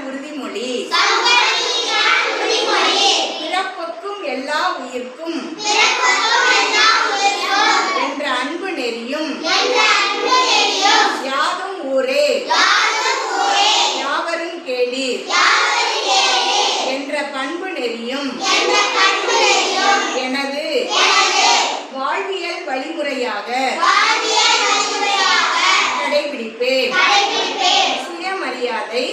உறுதிமொழி. பிறப்புக்கும் எல்லா உயிர்க்கும் என்ற அன்பு நெறியும். யாதும் ஊரே. யாவரும் கேளீர். என்ற பண்பு நெறியும். எனது வாழ்வியல் வழிமுறையாக கடைபிடிப்பேன். சுயமரியாதை.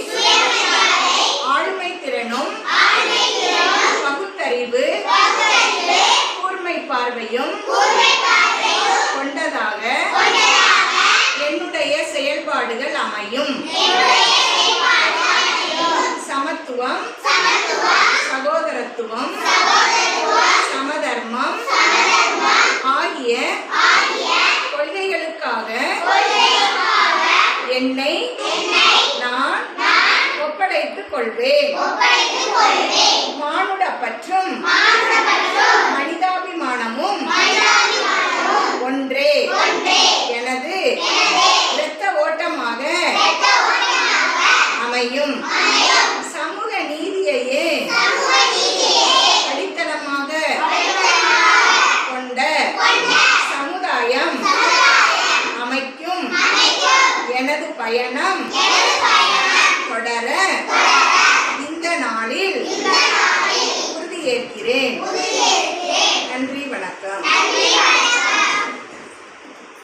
செயல்பாடுகள் அமையும். சமத்துவம் சகோதரத்துவம் சமதர்மம் ஆகிய கொள்கைகளுக்காக என்னை நான் ஒப்படைத்துக் கொள்வேன். மானுட பற்றும் அமையும் சமூக நீதியையே அடித்தளமாக கொண்ட சமுதாயம் அமைக்கும் எனது பயணம் தொடர இந்த நாளில் உறுதியேற்கிறேன்.